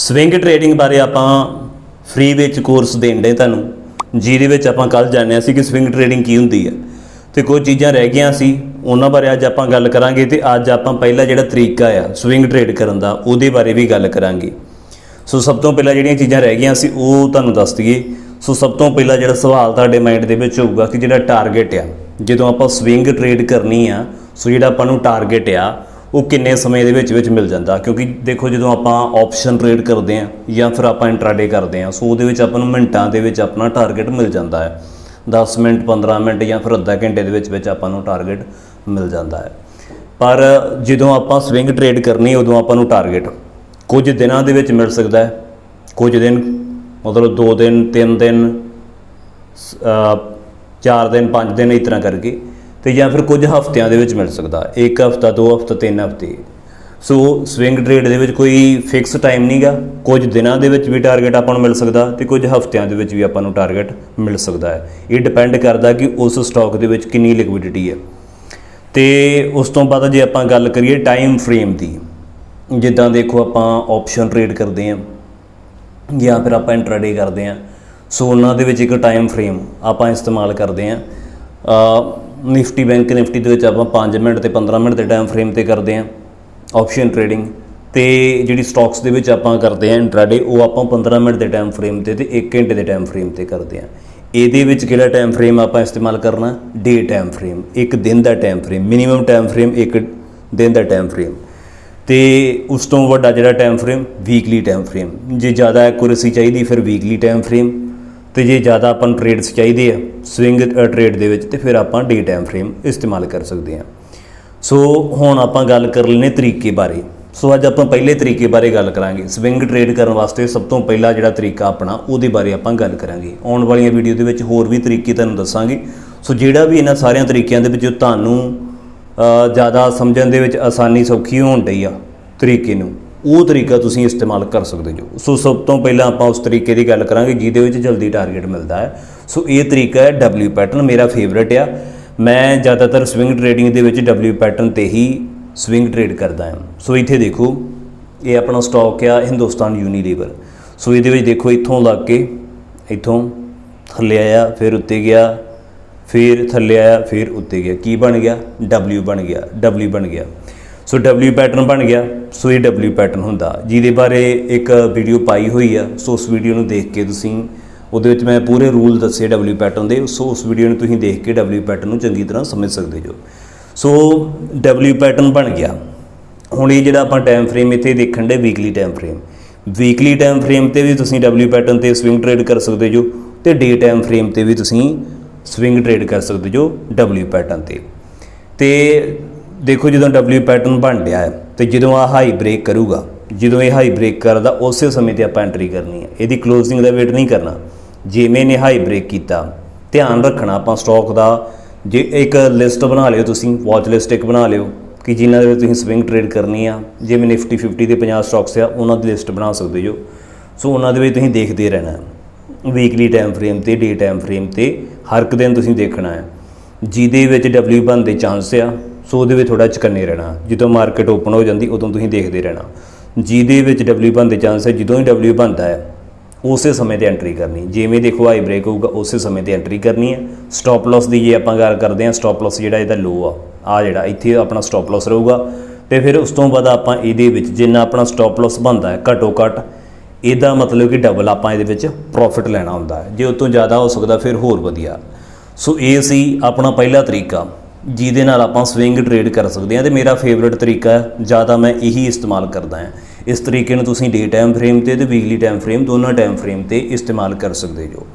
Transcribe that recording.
Swing trading ਬਾਰੇ ਆਪਾਂ free ਵਿੱਚ ਕੋਰਸ ਦੇਣ ਦੇ ਤੁਹਾਨੂੰ। ਜਿਹਦੇ ਵਿੱਚ ਆਪਾਂ ਕੱਲ ਜਾਣਿਆ ਸੀ ਕਿ ਸਵਿੰਗ ਟ੍ਰੇਡਿੰਗ ਕੀ ਹੁੰਦੀ ਹੈ। ਤੇ ਕੁਝ ਚੀਜ਼ਾਂ ਰਹਿ ਗਈਆਂ ਸੀ, ਉਹਨਾਂ ਬਾਰੇ ਅੱਜ ਆਪਾਂ ਗੱਲ ਕਰਾਂਗੇ ਤੇ ਅੱਜ ਆਪਾਂ ਪਹਿਲਾ ਜਿਹੜਾ ਤਰੀਕਾ ਆ ਸਵਿੰਗ ਟ੍ਰੇਡ ਕਰਨ ਦਾ, ਉਹਦੇ ਬਾਰੇ ਵੀ ਗੱਲ ਕਰਾਂਗੇ। ਸੋ ਸਭ ਤੋਂ ਪਹਿਲਾਂ ਜਿਹੜੀਆਂ ਚੀਜ਼ਾਂ ਰਹਿ ਗਈਆਂ ਸੀ, ਉਹ ਤੁਹਾਨੂੰ ਦੱਸ ਦਈਏ। ਸੋ ਸਭ ਤੋਂ ਪਹਿਲਾਂ ਜਿਹੜਾ ਸਵਾਲ ਤੁਹਾਡੇ ਮਾਈਂਡ ਦੇ ਵਿੱਚ ਹੋਊਗਾ ਕਿ ਜਿਹੜਾ ਟਾਰਗੇਟ ਆ, ਜਦੋਂ ਆਪਾਂ ਸਵਿੰਗ ਟ੍ਰੇਡ ਕਰਨੀ ਆ, ਸੋ ਜਿਹੜਾ ਆਪਾਂ ਨੂੰ ਟਾਰਗੇਟ ਆ ਉਹ ਕਿੰਨੇ ਸਮੇਂ ਦੇ ਵਿੱਚ ਵਿੱਚ ਮਿਲ ਜਾਂਦਾ। ਕਿਉਂਕਿ ਦੇਖੋ ਜਦੋਂ ਆਪਾਂ ਆਪਸ਼ਨ ਟ੍ਰੇਡ ਕਰਦੇ ਆ ਜਾਂ ਫਿਰ ਆਪਾਂ ਇੰਟਰਾਡੇ ਕਰਦੇ ਆ ਸੋ ਉਹਦੇ ਵਿੱਚ ਆਪਾਂ ਨੂੰ ਮਿੰਟਾਂ ਦੇ ਵਿੱਚ ਆਪਣਾ ਟਾਰਗੇਟ ਮਿਲ ਜਾਂਦਾ ਹੈ। 10 ਮਿੰਟ 15 ਮਿੰਟ ਜਾਂ ਫਿਰ ਅੱਧਾ ਘੰਟੇ ਦੇ ਵਿੱਚ ਵਿੱਚ ਆਪਾਂ ਨੂੰ ਟਾਰਗੇਟ ਮਿਲ ਜਾਂਦਾ ਹੈ। ਪਰ ਜਦੋਂ ਆਪਾਂ ਸਵਿੰਗ ਟ੍ਰੇਡ ਕਰਨੀ, ਉਦੋਂ ਆਪਾਂ ਨੂੰ ਟਾਰਗੇਟ ਕੁਝ ਦਿਨਾਂ ਦੇ ਵਿੱਚ ਮਿਲ ਸਕਦਾ ਹੈ। ਕੁਝ ਦਿਨ, ਮਤਲਬ 2 ਦਿਨ 3 ਦਿਨ 4 ਦਿਨ 5 ਦਿਨ ਇਸ ਤਰ੍ਹਾਂ ਕਰਕੇ ਤੇ ਜਾਂ ਫਿਰ ਕੁਝ ਹਫ਼ਤਿਆਂ ਦੇ ਵਿੱਚ ਮਿਲ ਸਕਦਾ। ਇੱਕ ਹਫ਼ਤਾ, ਦੋ ਹਫ਼ਤਾ, ਤਿੰਨ ਹਫ਼ਤੇ। ਸੋ ਸਵਿੰਗ ਟ੍ਰੇਡ ਦੇ ਵਿੱਚ ਕੋਈ ਫਿਕਸ ਟਾਈਮ ਨਹੀਂਗਾ ਕੁਝ ਦਿਨਾਂ ਦੇ ਵਿੱਚ ਵੀ ਟਾਰਗੇਟ ਆਪਾਂ ਨੂੰ ਮਿਲ ਸਕਦਾ ਤੇ ਕੁਝ ਹਫ਼ਤਿਆਂ ਦੇ ਵਿੱਚ ਵੀ ਆਪਾਂ ਨੂੰ ਟਾਰਗੇਟ ਮਿਲ ਸਕਦਾ ਹੈ। ਇਹ ਡਿਪੈਂਡ ਕਰਦਾ ਕਿ ਉਸ ਸਟਾਕ ਦੇ ਵਿੱਚ ਕਿੰਨੀ ਲਿਕੁਇਡਿਟੀ ਹੈ। ਤੇ ਉਸ ਤੋਂ ਬਾਅਦ ਜੇ ਆਪਾਂ ਗੱਲ ਕਰੀਏ ਟਾਈਮ ਫਰੇਮ ਦੀ, ਜਿੱਦਾਂ ਦੇਖੋ ਆਪਾਂ ਆਪਸ਼ਨ ਟ੍ਰੇਡ ਕਰਦੇ ਹਾਂ, ਜਾਂ ਫਿਰ ਆਪਾਂ ਇੰਟਰਾਡੇ ਕਰਦੇ ਹਾਂ, ਸੋ ਉਹਨਾਂ ਦੇ ਵਿੱਚ ਇੱਕ ਟਾਈਮ ਫਰੇਮ ਆਪਾਂ ਇਸਤੇਮਾਲ ਕਰਦੇ ਹਾਂ। ਨਿਫਟੀ ਬੈਂਕ ਨਿਫਟੀ ਦੇ ਵਿੱਚ ਆਪਾਂ 5 ਮਿੰਟ ਤੇ 15 ਮਿੰਟ ਦੇ ਟਾਈਮ ਫਰੇਮ ਤੇ ਕਰਦੇ ਹਾਂ। ਆਪਸ਼ਨ ਟ੍ਰੇਡਿੰਗ ਤੇ ਜਿਹੜੀ ਸਟਾਕਸ ਦੇ ਵਿੱਚ ਆਪਾਂ ਕਰਦੇ ਹਾਂ ਇੰਟਰਾਡੇ ਉਹ ਆਪਾਂ 15 ਮਿੰਟ ਦੇ ਟਾਈਮ ਫਰੇਮ ਤੇ ਤੇ 1 ਘੰਟੇ ਦੇ ਟਾਈਮ ਫਰੇਮ ਤੇ ਕਰਦੇ ਹਾਂ। ਇਹਦੇ ਵਿੱਚ ਕਿਹੜਾ ਟਾਈਮ ਫਰੇਮ ਆਪਾਂ ਇਸਤੇਮਾਲ ਕਰਨਾ? ਡੇ ਟਾਈਮ ਫਰੇਮ ਇੱਕ ਦਿਨ ਦਾ time frame minimum time frame ਇੱਕ ਦਿਨ ਦਾ ਟਾਈਮ ਫਰੇਮ ਤੇ ਉਸ ਤੋਂ ਵੱਡਾ ਜਿਹੜਾ time frame weekly time frame ਜੇ ਜ਼ਿਆਦਾ ਐਕੂਰੇਸੀ ਚਾਹੀਦੀ, ਫਿਰ ਵੀਕਲੀ ਟਾਈਮ ਫਰੇਮ ਤੇ ਜੇ ਜ਼ਿਆਦਾ ਆਪਾਂ ਨੂੰ ਟ੍ਰੇਡਸ ਚਾਹੀਦੇ ਆ ਸਵਿੰਗ ਟ੍ਰੇਡ ਦੇ ਵਿੱਚ, ਤੇ ਫਿਰ ਆਪਾਂ ਡੇ ਟਾਈਮ ਫਰੇਮ ਇਸਤੇਮਾਲ ਕਰ ਸਕਦੇ ਹਾਂ ਸੋ ਹੁਣ ਆਪਾਂ ਗੱਲ ਕਰ ਲੈਨੇ ਤਰੀਕੇ ਬਾਰੇ। ਸੋ ਅੱਜ ਆਪਾਂ ਪਹਿਲੇ ਤਰੀਕੇ ਬਾਰੇ ਗੱਲ ਕਰਾਂਗੇ। ਸਵਿੰਗ ਟ੍ਰੇਡ ਕਰਨ ਵਾਸਤੇ ਸਭ ਤੋਂ ਪਹਿਲਾ ਜਿਹੜਾ ਤਰੀਕਾ ਆਪਣਾ, ਉਹਦੇ ਬਾਰੇ ਆਪਾਂ ਗੱਲ ਕਰਾਂਗੇ। ਆਉਣ ਵਾਲੀਆਂ ਵੀਡੀਓ ਦੇ ਵਿੱਚ ਹੋਰ ਵੀ ਤਰੀਕੇ ਤੁਹਾਨੂੰ ਦੱਸਾਂਗੇ। ਸੋ ਜਿਹੜਾ ਵੀ ਇਹਨਾਂ ਸਾਰਿਆਂ ਤਰੀਕਿਆਂ ਦੇ ਵਿੱਚੋਂ ਤੁਹਾਨੂੰ ਜ਼ਿਆਦਾ ਸਮਝਣ ਦੇ ਵਿੱਚ ਆਸਾਨੀ ਸੌਖੀ ਹੋਣ ਡਈ ਆ ਤਰੀਕੇ ਨੂੰ। ਉਹ ਤਰੀਕਾ ਤੁਸੀਂ ਇਸਤੇਮਾਲ ਕਰ ਸਕਦੇ ਜੋ। ਸੋ ਸਭ ਤੋਂ ਪਹਿਲਾਂ ਆਪਾਂ ਉਸ ਤਰੀਕੇ ਦੀ ਗੱਲ ਕਰਾਂਗੇ ਜਿਹਦੇ ਵਿੱਚ ਜਲਦੀ ਟਾਰਗੇਟ ਮਿਲਦਾ ਹੈ। ਸੋ ਇਹ ਤਰੀਕਾ ਹੈ W ਪੈਟਰਨ ਮੇਰਾ ਫੇਵਰਟ ਆ। ਮੈਂ ਜ਼ਿਆਦਾਤਰ ਸਵਿੰਗ ਟ੍ਰੇਡਿੰਗ ਦੇ ਵਿੱਚ W ਪੈਟਰਨ ਤੇ ਹੀ ਸਵਿੰਗ ਟ੍ਰੇਡ ਕਰਦਾ ਹਾਂ। ਸੋ ਇੱਥੇ ਦੇਖੋ, ਇਹ ਆਪਣਾ ਸਟਾਕ ਆ ਹਿੰਦੁਸਤਾਨ ਯੂਨੀਲੀਵਰ ਸੋ ਇਹਦੇ ਵਿੱਚ ਦੇਖੋ, ਇੱਥੋਂ ਲੱਗ ਕੇ, ਇੱਥੋਂ ਥੱਲੇ ਆਇਆ, ਫਿਰ ਉੱਤੇ ਗਿਆ, ਫਿਰ ਥੱਲੇ ਆਇਆ, ਫਿਰ ਉੱਤੇ ਗਿਆ। ਕੀ ਬਣ ਗਿਆ? W ਬਣ ਗਿਆ, W ਬਣ ਗਿਆ। ਸੋ W ਪੈਟਰਨ ਬਣ ਗਿਆ। ਸੋ ਇਹ W ਪੈਟਰਨ ਹੁੰਦਾ। ਜਿਹਦੇ ਬਾਰੇ ਇੱਕ ਵੀਡੀਓ ਪਾਈ ਹੋਈ ਆ। ਸੋ ਉਸ ਵੀਡੀਓ ਨੂੰ ਦੇਖ ਕੇ ਤੁਸੀਂ, ਉਹਦੇ ਵਿੱਚ ਮੈਂ ਪੂਰੇ ਰੂਲ ਦੱਸੇ W ਪੈਟਰਨ ਦੇ। ਸੋ ਉਸ ਵੀਡੀਓ ਨੂੰ ਤੁਸੀਂ ਦੇਖ ਕੇ W ਪੈਟਰਨ ਨੂੰ ਚੰਗੀ ਤਰ੍ਹਾਂ ਸਮਝ ਸਕਦੇ ਜੋ। ਸੋ W ਪੈਟਰਨ ਬਣ ਗਿਆ। ਹੁਣ ਇਹ ਜਿਹੜਾ ਆਪਾਂ ਟਾਈਮ ਫਰੇਮ ਇੱਥੇ ਦੇਖਣ ਦੇ weekly time frame weekly time frame ਤੇ ਵੀ ਤੁਸੀਂ W ਪੈਟਰਨ ਤੇ ਸਵਿੰਗ ਟ੍ਰੇਡ ਕਰ ਸਕਦੇ ਜੋ। ਤੇ ਡੇ ਟਾਈਮ ਫਰੇਮ ਤੇ ਵੀ ਤੁਸੀਂ ਸਵਿੰਗ ਟ੍ਰੇਡ ਕਰ ਸਕਦੇ ਜੋ W ਪੈਟਰਨ ਤੇ। ਤੇ ਦੇਖੋ ਜਦੋਂ W ਪੈਟਰਨ ਬਣ ਰਿਹਾ ਹੈ ਤੇ ਜਦੋਂ ਆ ਹਾਈ ਬ੍ਰੇਕ ਕਰੂਗਾ, ਜਦੋਂ ਇਹ ਹਾਈ ਬ੍ਰੇਕ ਕਰਦਾ, ਉਸੇ ਸਮੇਂ ਤੇ ਆਪਾਂ ਐਂਟਰੀ ਕਰਨੀ ਹੈ। ਇਹਦੀ ਕਲੋਜ਼ਿੰਗ ਦਾ ਵੇਟ ਨਹੀਂ ਕਰਨਾ। ਜਿਵੇਂ ਨੇ ਹਾਈ ਬ੍ਰੇਕ ਕੀਤਾ, ਧਿਆਨ ਰੱਖਣਾ ਆਪਾਂ ਸਟਾਕ ਦਾ। ਜੇ ਇੱਕ ਲਿਸਟ ਬਣਾ ਲਿਓ ਤੁਸੀਂ ਵਾਚ ਲਿਸਟ ਇੱਕ ਬਣਾ ਲਿਓ ਕਿ ਜਿਨ੍ਹਾਂ ਦੇ ਵਿੱਚ ਤੁਸੀਂ ਸਵਿੰਗ ਟ੍ਰੇਡ ਕਰਨੀ ਆ। ਜਿਵੇਂ ਨਿਫਟੀ 50 ਦੇ 50 ਸਟਾਕਸ ਆ, ਉਹਨਾਂ ਦੀ ਲਿਸਟ ਬਣਾ ਸਕਦੇ ਜੋ। ਸੋ ਉਹਨਾਂ ਦੇ ਵਿੱਚ ਤੁਸੀਂ ਦੇਖਦੇ ਰਹਿਣਾ ਵੀਕਲੀ ਟਾਈਮ ਫਰੇਮ ਤੇ ਡੇ ਟਾਈਮ ਫਰੇਮ ਤੇ, ਹਰ ਇੱਕ ਦਿਨ ਤੁਸੀਂ ਦੇਖਣਾ ਹੈ। ਜਿਹਦੇ ਵਿੱਚ W ਬਣਨ ਦੇ ਚਾਂਸ ਆ ਸੋ ਉਹਦੇ ਵਿੱਚ ਥੋੜਾ ਚਕੰਨੇ ਰਹਿਣਾ। ਜਦੋਂ ਮਾਰਕੀਟ ਓਪਨ ਹੋ ਜਾਂਦੀ, ਉਦੋਂ ਤੁਸੀਂ ਦੇਖਦੇ ਰਹਿਣਾ। ਜਿਹਦੇ ਵਿੱਚ W ਬਣਦੇ ਚਾਂਸ ਹੈ, ਜਦੋਂ ਹੀ W ਬਣਦਾ ਹੈ, ਉਸੇ ਸਮੇਂ ਤੇ ਐਂਟਰੀ ਕਰਨੀ। ਜਿਵੇਂ ਦੇਖੋ ਹਾਈ ਬ੍ਰੇਕ ਹੋਊਗਾ, ਉਸੇ ਸਮੇਂ ਤੇ ਐਂਟਰੀ ਕਰਨੀ ਹੈ। ਸਟਾਪ ਲਾਸ ਦੀ ਜੇ ਆਪਾਂ ਗੱਲ ਕਰਦੇ ਹਾਂ ਸਟਾਪ ਲਾਸ ਜਿਹੜਾ ਇਹਦਾ ਲੋ ਆ ਆ ਜਿਹੜਾ, ਇੱਥੇ ਆਪਣਾ ਸਟਾਪ ਲਾਸ ਰਹੂਗਾ। ਤੇ ਫਿਰ ਉਸ ਤੋਂ ਬਾਅਦ ਆਪਾਂ ਇਹਦੇ ਵਿੱਚ ਜਿੰਨਾ ਆਪਣਾ ਸਟਾਪ ਲਾਸ ਬਣਦਾ ਹੈ, ਘੱਟੋ ਘੱਟ, ਇਹਦਾ ਮਤਲਬ ਕਿ ਡਬਲ ਆਪਾਂ ਇਹਦੇ ਵਿੱਚ ਪ੍ਰੋਫਿਟ ਲੈਣਾ ਹੁੰਦਾ ਹੈ। ਜੇ ਉਸ ਤੋਂ ਜ਼ਿਆਦਾ ਹੋ ਸਕਦਾ, ਫਿਰ ਹੋਰ ਵਧੀਆ। ਸੋ ਇਹ ਸੀ ਆਪਣਾ ਪਹਿਲਾ ਤਰੀਕਾ। ਜਿਹਦੇ ਨਾਲ ਆਪਾਂ ਸਵਿੰਗ ਟ੍ਰੇਡ ਕਰ ਸਕਦੇ ਹਾਂ ਤੇ ਮੇਰਾ ਫੇਵਰਿਟ ਤਰੀਕਾ ਹੈ ਜ਼ਿਆਦਾ ਮੈਂ ਇਹੀ ਇਸਤੇਮਾਲ ਕਰਦਾ ਹਾਂ। ਇਸ ਤਰੀਕੇ ਨੂੰ ਤੁਸੀਂ ਡੇ ਟਾਈਮ ਫਰੇਮ ਤੇ ਤੇ ਵੀਕਲੀ ਟਾਈਮ ਫਰੇਮ ਦੋਨਾਂ ਟਾਈਮ ਫਰੇਮ ਤੇ ਇਸਤੇਮਾਲ ਕਰ ਸਕਦੇ ਜੋ।